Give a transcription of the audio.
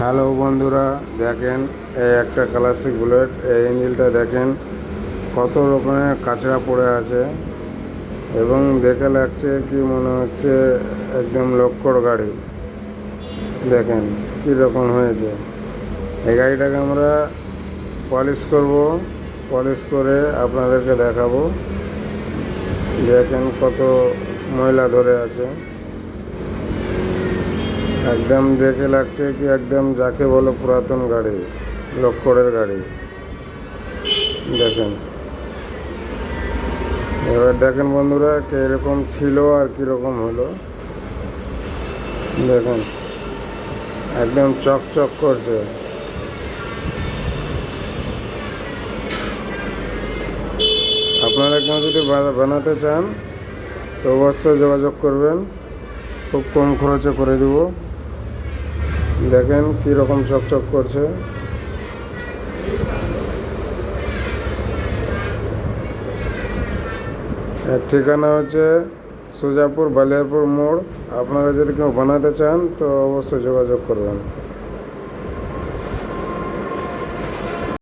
Hello বন্ধুরা, দেখেন এই একটা ক্লাসিক বুলেট এই ইঞ্জিনটা দেখেন কত রকমের কাঁচড়া পড়ে আছে এবং দেখে লাগছে কি মনে হচ্ছে একদম লক্কর গাড়ি। দেখেন কী রকম হয়েছে। এই গাড়িটাকে আমরা পলিশ করব পলিশ করে আপনাদেরকে দেখাবো। দেখেন কত ময়লা ধরে আছে। একদম দেখে লাগছে কি একদম যাকে বলো পুরাতন গাড়ি লক্করের গাড়ি। দেখেন। এবার দেখেন বন্ধুরা কীরকম ছিল আর কীরকম হলো। দেখেন, একদম চকচক করছে। আপনারা কেউ যদি বানাতে চান, তো অবশ্যই যোগাযোগ করবেন। খুব কম খরচে করে দেব। দেখেন কীরকম চকচক করছে। ঠিকানা হচ্ছে সুজাপুর বালিয়ারপুর মোড়। আপনারা যদি কেউ বানাতে চান, তো অবশ্যই যোগাযোগ করবেন।